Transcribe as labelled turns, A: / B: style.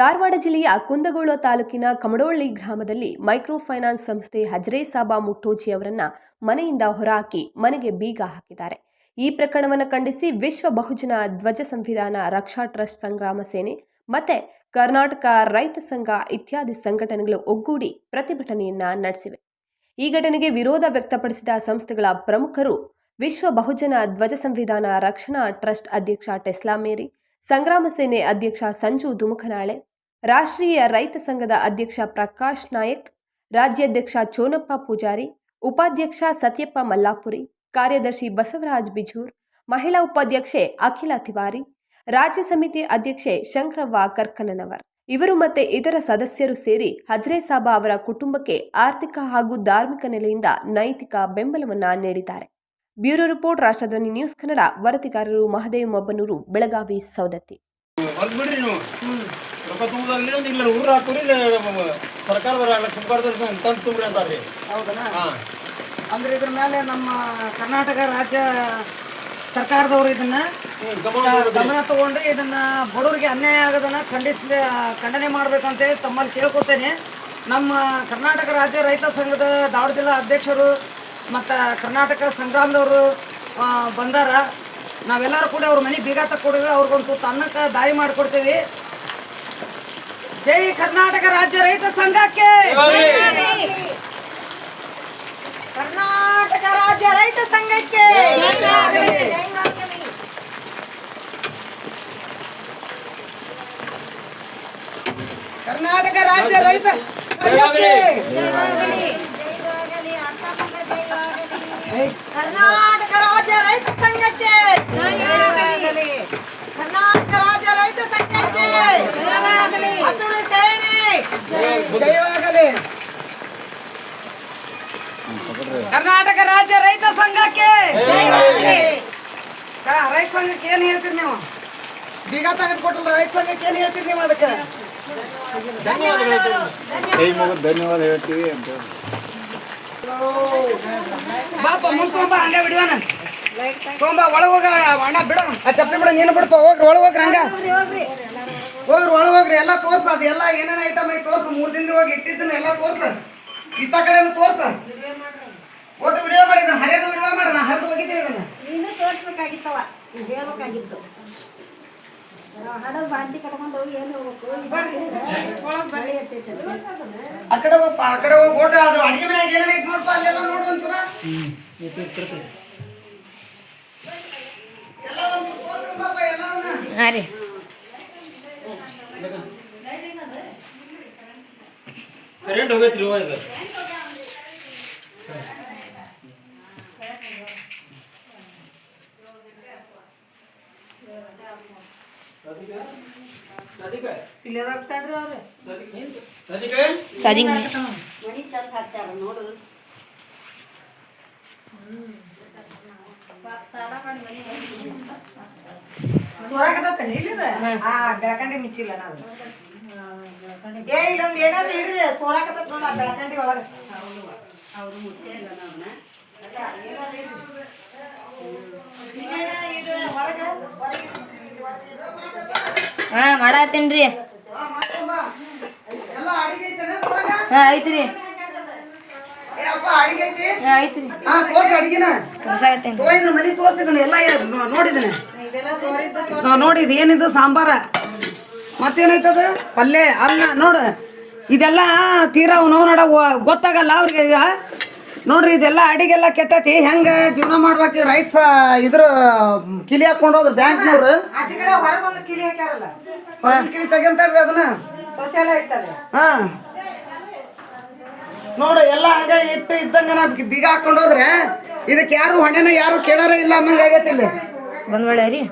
A: ಧಾರವಾಡ ಜಿಲ್ಲೆಯ ಕುಂದಗೋಳ ತಾಲೂಕಿನ ಕಮಡೋಳ್ಳಿ ಗ್ರಾಮದಲ್ಲಿ ಮೈಕ್ರೋ ಫೈನಾನ್ಸ್ ಸಂಸ್ಥೆ ಹಜ್ರೆ ಸಾಬಾ ಮುಟ್ಟೋಜಿ ಅವರನ್ನ ಮನೆಯಿಂದ ಹೊರಹಾಕಿ ಮನೆಗೆ ಬೀಗ ಹಾಕಿದ್ದಾರೆ. ಈ ಪ್ರಕರಣವನ್ನು ಖಂಡಿಸಿ ವಿಶ್ವ ಬಹುಜನ ಧ್ವಜ ಸಂವಿಧಾನ ರಕ್ಷಾ ಟ್ರಸ್ಟ್ ಸಂಗ್ರಾಮ ಸೇನೆ ಮತ್ತೆ ಕರ್ನಾಟಕ ರೈತ ಸಂಘ ಇತ್ಯಾದಿ ಸಂಘಟನೆಗಳು ಒಗ್ಗೂಡಿ ಪ್ರತಿಭಟನೆಯನ್ನ ನಡೆಸಿವೆ. ಈ ಘಟನೆಗೆ ವಿರೋಧ ವ್ಯಕ್ತಪಡಿಸಿದ ಸಂಸ್ಥೆಗಳ ಪ್ರಮುಖರು ವಿಶ್ವ ಬಹುಜನ ಧ್ವಜ ಸಂವಿಧಾನ ರಕ್ಷಣಾ ಟ್ರಸ್ಟ್ ಅಧ್ಯಕ್ಷ ಟೆಸ್ಲಾ ಮೇರಿ, ಸಂಗ್ರಾಮ ಸೇನೆ ಅಧ್ಯಕ್ಷ ಸಂಜು ದುಮುಖನಾಳೆ ರಾಷ್ಟ್ರೀಯ ರೈತ ಸಂಘದ ಅಧ್ಯಕ್ಷ ಪ್ರಕಾಶ್ ನಾಯಕ್, ರಾಜ್ಯಾಧ್ಯಕ್ಷ ಚೋನಪ್ಪ ಪೂಜಾರಿ, ಉಪಾಧ್ಯಕ್ಷ ಸತ್ಯಪ್ಪ ಮಲ್ಲಾಪುರಿ, ಕಾರ್ಯದರ್ಶಿ ಬಸವರಾಜ್ ಬಿಜೂರ್, ಮಹಿಳಾ ಉಪಾಧ್ಯಕ್ಷೆ ಅಖಿಲ ತಿವಾರಿ, ರಾಜ್ಯ ಸಮಿತಿ ಅಧ್ಯಕ್ಷೆ ಶಂಕರವ್ವ ಕರ್ಕನನವರ್. ಇವರು ಮತ್ತೆ ಇತರ ಸದಸ್ಯರು ಸೇರಿ ಹಜ್ರೆ ಸಾಬಾ ಅವರ ಕುಟುಂಬಕ್ಕೆ ಆರ್ಥಿಕ ಹಾಗೂ ಧಾರ್ಮಿಕ ನೆಲೆಯಿಂದ ನೈತಿಕ ಬೆಂಬಲವನ್ನ ನೀಡಿದ್ದಾರೆ. Bureau report Rashtradhwani news Kannada, ವರದಿಗಾರರು Mahadev ಮೊಬ್ಬನೂರು, Belagavi Saundatti
B: ಇಲ್ಲ ಊರ ಹಾಕೋರಿ ಸರ್ಕಾರದವ್ರ ಲಕ್ಷ ತಂದು ತುಂಬ್ರಿ ಹಾಂ.
C: ಅಂದ್ರೆ ಇದ್ರ ಮೇಲೆ ನಮ್ಮ ಕರ್ನಾಟಕ ರಾಜ್ಯ ಸರ್ಕಾರದವರು ಇದನ್ನ ಗಮನ ತಗೊಂಡು ಇದನ್ನ ಬಡವರಿಗೆ ಅನ್ಯಾಯ ಆಗೋದನ್ನ ಖಂಡಿಸ ಖಂಡನೆ ಮಾಡ್ಬೇಕಂತ ಹೇಳಿ ತಮ್ಮಲ್ಲಿ ಕೇಳ್ಕೊತೇನೆ. ನಮ್ಮ ಕರ್ನಾಟಕ ರಾಜ್ಯ ರೈತ ಸಂಘದ ದಾವಣ ಜಿಲ್ಲಾ ಅಧ್ಯಕ್ಷರು ಮತ್ತು ಕರ್ನಾಟಕ ಸಂಗ್ರಾಮದವರು ಬಂದಾರ. ನಾವೆಲ್ಲರೂ ಕೂಡ ಅವ್ರ ಮನೆ ಬೀಗ ತಕ್ಕೊಡಿವಿ. ಅವ್ರಿಗೊಂದು ತನ್ನಕ್ಕೆ ದಾರಿ ಮಾಡಿಕೊಡ್ತೀವಿ. ಜೈ ಕರ್ನಾಟಕ ರಾಜ್ಯ ರೈತ ಸಂಘಕ್ಕೆ ಕರ್ನಾಟಕ ರಾಜ್ಯ ರೈತ ಸಂಘಕ್ಕೆ ಕರ್ನಾಟಕ ರಾಜ್ಯ ರೈತ ಸಂಘಕ್ಕೆ ಕರ್ನಾಟಕ ರಾಜ್ಯ ರೈತ ಸಂಘಕ್ಕೆ ಕರ್ನಾಟಕ ರಾಜ್ಯ ರೈತ ಸಂಘಕ್ಕೆ ಹಸಿರು ಸೇನೆ ಜಯವಾಗಲಿ. ಕರ್ನಾಟಕ ರಾಜ್ಯ ರೈತ ಸಂಘಕ್ಕೆ ರೈತ ಸಂಘಕ್ಕೆ ಏನ್ ಹೇಳ್ತೀರಿ ನೀವು? ಬೀಗ ತೆಗೆದು ಕೊಟ್ಟಲ್ಲ ರೈತ ಸಂಘಕ್ಕೆ ಏನ್ ಹೇಳ್ತೀರಿ ನೀವು ಅದಕ್ಕೆ?
D: ಧನ್ಯವಾದ ಹೇಳ್ತೀವಿ ಅಂತ
C: ಬಾಪ ಮುಂದ್ ತೊಗೊಂಬ ಹಂಗ ಬಿಡುವನ. ತೊಂಬ ಒಳಗೋಗ ಹೋಗ ಅಣ್ಣ ಬಿಡ. ಆ ಚಪ್ಪಲಿ ಬಿಡ ನೀನು ಬಿಡಪ್ಪ ಹೋಗ್ರಿ ಒಳಗೋಗ್ರಿ ಹಂಗ. ಹೋಗ್ರಿ ಒಳಗೆ ಹೋಗ್ರಿ ಎಲ್ಲ ತೋರ್ಸ ಅದು. ಎಲ್ಲ ಏನೇನು ಐಟಮ್ ಐತಿ ತೋರ್ಸ. ಮೂರು ದಿನದ ಹೋಗಿ ಇಟ್ಟಿದ್ದನ್ನ ಎಲ್ಲ ತೋರ್ಸ. ಇತ್ತ ಕಡೆ ತೋರ್ಸ. ಒಟ್ಟು ವಿಡಿಯೋ ಮಾಡಿದ ಹರಿಯೋದು ವಿಡಿಯೋ ಮಾಡ. ನಾ ಹರಿದು ಹೋಗಿದ್ದೀನಿ ಇದನ್ನ.
E: ನೀನು ತೋರಿಸ್ಬೇಕಾಗಿತ್ತವ. ಹೇಳ್ಬೇಕಾಗಿತ್ತು. ಹಣ ಬಾಂತಿ ಕಟ್ಕೊಂಡು ಹೋಗಿ ಏನು ಹೋಗ್ಬೇಕು ಬಳಿ ಇರ್ತೈತೆ
C: ಆ ಕಡೆ ಹೋಗಪ್ಪ ಆ ಕಡೆ ಹೋಗಿ ಓಟ. ಅದು ಅಡಿಗೆ ಮನೆಯಾಗ ಏನೇನೈತಿ ನೋಡಪ್ಪ ಅಲ್ಲೆಲ್ಲ ನೋಡು ಒಂಚೂರ. ಎಲ್ಲ ಒಂಚೂರು ಎಲ್ಲದನ್ನ
F: ಹಾಂ ರೀ.
B: ಕರೆಂಟ್ ಹೋಗೈತ್ರಿ ಇವ ಇದು
F: ಸಾದಿಂಗ್
E: ಮನಿ ನೋಡು. ಮನಿ
C: ಸೊರಾಕತ್ತೇನೆ ಇಲ್ಲಿದ? ಆ ಬೆಳಕಂಡಿ ಮುಚ್ಚಿಲ್ಲ ನಾನು. ಏ ಇಲ್ಲೊಂದು ಏನಾದ್ರು ಹಿಡ್ರಿ ಸೋರಾಕತ್ತ ನೋಡ ಬೆಳಕಂಡಿ ಒಳಗ.
E: ಅವ್ರು ಮುಚ್ಚೇ ಇಲ್ಲ ನಾವ್ನ
C: ಇಲ್ಲೇನ ಇದು ಹೊರಗ? ಹೊರಗೆ
F: ಹಾಂ ಮಾಡತ್ತೀನಿ ರೀ.
C: ಆ, ಮಾಡ್ಕೊಂಬ. ಎಲ್ಲ ಅಡಿಗೆ ಐತೇನ ಒಳಗ
F: ಹಾಂ ಐತ್ರಿ. ಐತ್ರಿ.
C: ಹಾ ತೋರ್ಸ ಅಡಿಗೆನ.
F: ತೋರ್ಸಾಕತ್ತೇನೆ.
C: ತೋಯ್ದು ಮನಿ ತೋರ್ಸಿದನ ಎಲ್ಲ ನೋಡಿದನೆ? ನೋಡಿದ್ ಏನಿದು ಸಾಂಬಾರ? ಮತ್ತೇನೈತದ ಪಲ್ಯ ಅನ್ನ ನೋಡು. ಇದೆಲ್ಲ ತೀರಾ ನೋವು ನೋಡ ಗೊತ್ತಾಗಲ್ಲ ಅವ್ರಿಗೆ ಈಗ. ನೋಡ್ರಿ ಇದೆಲ್ಲ ಅಡಿಗೆಲ್ಲ ಕೆಟ್ಟತಿ. ಹೆಂಗ ಜೀವನ ಮಾಡ್ಬೇಕು ರೈತ ಇದ್ರ ಕಿಲಿ ಹಾಕೊಂಡು ಹೋದ್ರು ಬ್ಯಾಂಕ್ನವ್ರು.
G: ಆಚೆ ಕಡೆ ಹೊರಗೊಂದು ಕಿಲಿ
C: ಅದನ್ನ. ಹಾ. ನೋಡು ಎಲ್ಲ ಹಂಗ ಇಟ್ಟು ಇದ್ದಂಗ ನಾ ಬೀಗ ಹಾಕೊಂಡು ಹೋದ್ರೆ ಇದಕ್ಕೆ ಯಾರು ಹೊಣೆನ ಯಾರು ಕೇಳಾರ ಇಲ್ಲ ಅನ್ನಂಗ ಆಗೈತಿ ಇಲ್ಲಿ.
F: ರೀ